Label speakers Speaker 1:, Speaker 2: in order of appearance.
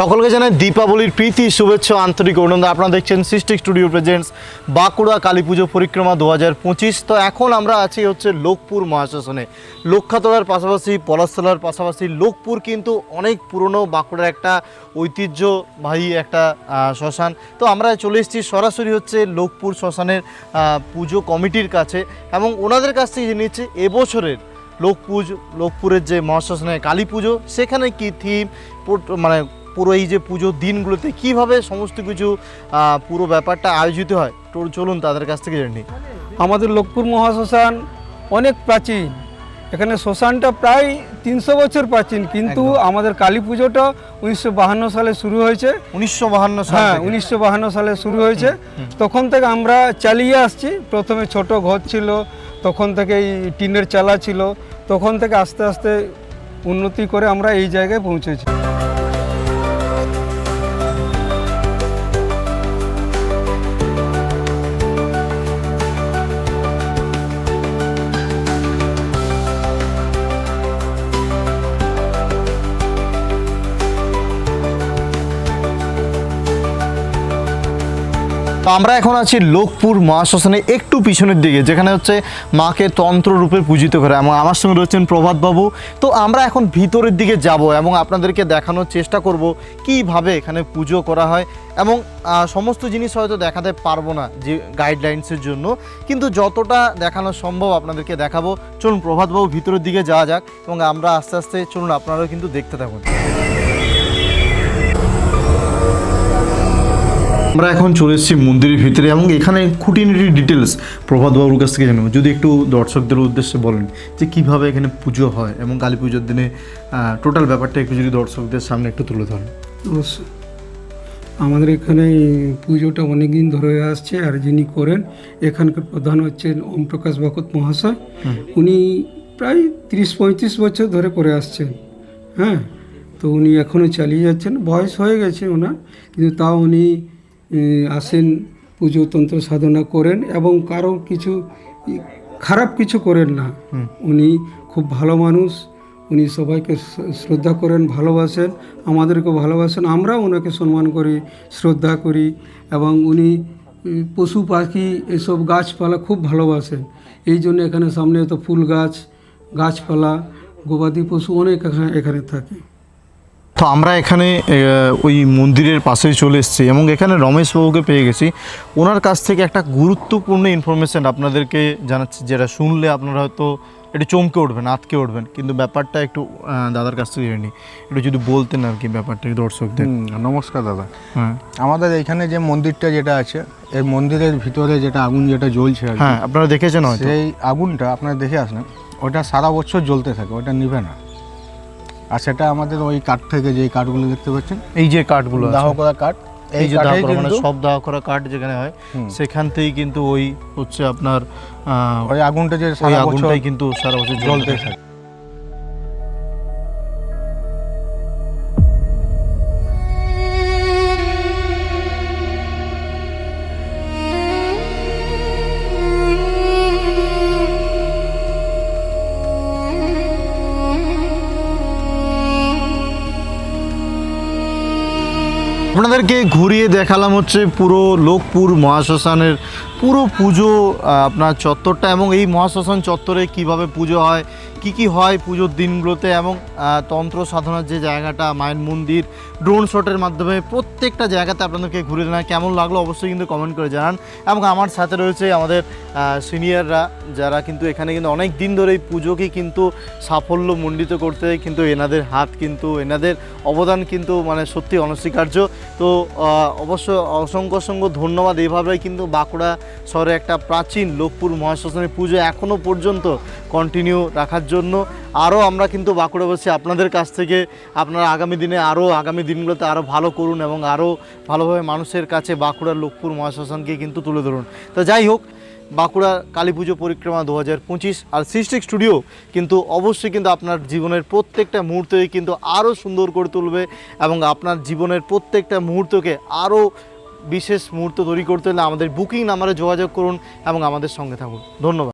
Speaker 1: সকলকে জানাই দীপাবলির প্রীতি, শুভেচ্ছা, আন্তরিক অভিনন্দন। আপনারা দেখছেন সিস্টিক স্টুডিও প্রেজেন্টস বাঁকুড়া কালী পুজো পরিক্রমা দু হাজার পঁচিশ। তো এখন আমরা আছি হচ্ছে লোকপুর মহাশাসনে। লক্ষাতলার পাশাপাশি, পলাশতলার পাশাপাশি। লোকপুর কিন্তু অনেক পুরনো বাঁকুড়ার একটা ঐতিহ্যবাহী একটা শ্মশান। তো আমরা চলে এসেছি সরাসরি হচ্ছে লোকপুর শ্মশানের পুজো কমিটির কাছে এবং ওনাদের কাছ থেকে জেনে নিচ্ছি এবছরের লোক পুজো লোকপুরের যে মহাশ্মশানে কালী পুজো, সেখানে কী থিম মানে পুরো এই যে পুজোর দিনগুলোতে কীভাবে সমস্ত কিছু পুরো ব্যাপারটা আয়োজিত হয় তো চলুন তাদের কাছ থেকে জেনে নিই।
Speaker 2: আমাদের লোকপুর মহাশ্মশান অনেক প্রাচীন। এখানে শ্মশানটা প্রায় তিনশো বছর প্রাচীন কিন্তু আমাদের কালী পুজোটা উনিশশো বাহান্ন সালে শুরু হয়েছে।
Speaker 1: উনিশশো বাহান্ন সাল
Speaker 2: হ্যাঁ উনিশশো বাহান্ন সালে শুরু হয়েছে। তখন থেকে আমরা চালিয়ে আসছি। প্রথমে ছোট ঘর ছিল তখন থেকে এই টিনের চালা ছিল। তখন থেকে আস্তে আস্তে উন্নতি করে আমরা এই জায়গায় পৌঁছেছি।
Speaker 1: তো আমরা এখন আছি লোকপুর মহাশ্মশানে একটু পিছনের দিকে, যেখানে হচ্ছে মাকে তন্ত্র রূপে পূজিত করে। এবং আমার সঙ্গে রয়েছেন প্রভাত বাবু তো আমরা এখন ভিতরের দিকে যাব এবং আপনাদেরকে দেখানোর চেষ্টা করব কীভাবে এখানে পুজো করা হয় এবং সমস্ত জিনিস হয়তো দেখাতে পারব না যে গাইডলাইন্সের জন্য। কিন্তু যতটা দেখানো সম্ভব আপনাদেরকে দেখাবো। চলুন প্রভাতবাবু ভিতরের দিকে যাওয়া যাক এবং আমরা আস্তে আস্তে, চলুন আপনারাও কিন্তু দেখতে থাকুন। আমরা এখন চলে এসেছি মন্দিরের ভিতরে এবং এখানে খুঁটিনাটি ডিটেলস প্রভাতবাবুর কাছ থেকে জানব। যদি একটু দর্শকদের উদ্দেশ্যে বলেন যে কীভাবে এখানে পুজো হয় এবং কালী পুজোর দিনে টোটাল ব্যাপারটা একটু যদি দর্শকদের সামনে একটু তুলে ধরেন।
Speaker 2: অবশ্যই। আমাদের এখানে পুজোটা অনেক দিন ধরে আসছে আর যিনি করেন এখানকার প্রধান হচ্ছেন ওম প্রকাশ ভকত মহাশয়। উনি প্রায় তিরিশ পঁয়ত্রিশ বছর ধরে করে আসছেন। হ্যাঁ তো উনি এখনও চালিয়ে যাচ্ছেন। বয়স হয়ে গেছে ওনার কিন্তু তাও উনি আসেন পুজো তন্ত্র সাধনা করেন এবং কারও কিছু খারাপ কিছু করেন না। উনি খুব ভালো মানুষ উনি সবাইকে শ্রদ্ধা করেন ভালোবাসেন আমাদেরকে ভালোবাসেন আমরাও ওনাকে সম্মান করি শ্রদ্ধা করি এবং উনি পশু পাখি এসব গাছপালা খুব ভালোবাসেন। এই জন্য এখানে সামনে তো ফুল গাছ গাছপালা গবাদি পশু অনেক এখানে এখানে থাকে।
Speaker 1: তো আমরা এখানে ওই মন্দিরের পাশেই চলে এসেছি এবং এখানে রমেশ বাবুকে পেয়ে গেছি। ওনার কাছ থেকে একটা গুরুত্বপূর্ণ ইনফরমেশন আপনাদেরকে জানাচ্ছি যেটা শুনলে আপনারা হয়তো একটু চমকে উঠবেন আটকে উঠবেন। কিন্তু ব্যাপারটা একটু দাদার কাছ থেকে জেনে নিই। একটু যদি বলতেন আর কি ব্যাপারটা দর্শকদের।
Speaker 3: নমস্কার দাদা।
Speaker 1: হ্যাঁ।
Speaker 3: আমাদের এখানে যে মন্দিরটা যেটা আছে এই মন্দিরের ভিতরে যেটা আগুন যেটা জ্বলছে
Speaker 1: হ্যাঁ আপনারা দেখেছেন
Speaker 3: সেই আগুনটা আপনারা দেখে আসলেন ওটা সারা বছর জ্বলতে থাকে ওটা নিবে না। আর সেটা আমাদের ওই কাঠ থেকে যে কাঠগুলো দেখতে পাচ্ছেন।
Speaker 1: এই যে কাঠগুলো।
Speaker 3: দাহ করা কাঠ
Speaker 1: এই যে দাহ করা মানে সব দাহ করা কাঠ যেখানে হয় সেখান থেকেই কিন্তু ওই হচ্ছে আপনার আহ,
Speaker 3: ওই আগুনটা যে
Speaker 1: ওই আগুনটাই কিন্তু সারা বছর জ্বলতে থাকে। আপনাদেরকে ঘুরিয়ে দেখালাম হচ্ছে পুরো লোকপুর মহাশ্মশানের পুরো পুজো আপনার চত্বরটা এবং এই মহাশ্মশান চত্বরে কীভাবে পুজো হয় কি কি হয় পুজোর দিনগুলোতে এবং তন্ত্র সাধনার যে জায়গাটা, মায়ের মন্দির ড্রোন শটের মাধ্যমে প্রত্যেকটা জায়গাতে আপনাদেরকে ঘুরে দেওয়া কেমন লাগল অবশ্যই কিন্তু কমেন্ট করে জানান। এবং আমার সাথে রয়েছে আমাদের সিনিয়ররা যারা কিন্তু এখানে কিন্তু অনেক দিন ধরে এই পুজোকে কিন্তু সাফল্য মণ্ডিত করতে কিন্তু এনাদের হাত কিন্তু, এনাদের অবদান কিন্তু মানে সত্যি অনস্বীকার্য। তো অবশ্য অসংখ্য অসংখ্য ধন্যবাদ। এইভাবেই কিন্তু বাঁকুড়া শহরে একটা প্রাচীন লোকপুর মহাশ্মশানের পুজো এখনও পর্যন্ত কন্টিনিউ রাখার জন্য আরও আমরা কিন্তু বাঁকুড়া বাঁকুড়াবাসী আপনাদের কাছ থেকে আপনারা আগামী দিনে আরও আগামী দিনগুলোতে আরও ভালো করুন এবং আরও ভালোভাবে মানুষের কাছে বাঁকুড়ার লোকপুর মহাশ্মশানকে কিন্তু তুলে ধরুন। তো যাই হোক, বাঁকুড়া কালী পুজো পরিক্রমা দু হাজার পঁচিশ আর সিস্টিক স্টুডিও কিন্তু অবশ্যই কিন্তু আপনার জীবনের প্রত্যেকটা মুহূর্তই কিন্তু আরও সুন্দর করে তুলবে এবং আপনার জীবনের প্রত্যেকটা মুহূর্তকে আরও বিশেষ মুহূর্ত তৈরি করতে হলে আমাদের বুকিং নাম্বারে যোগাযোগ করুন এবং আমাদের সঙ্গে থাকুন। ধন্যবাদ।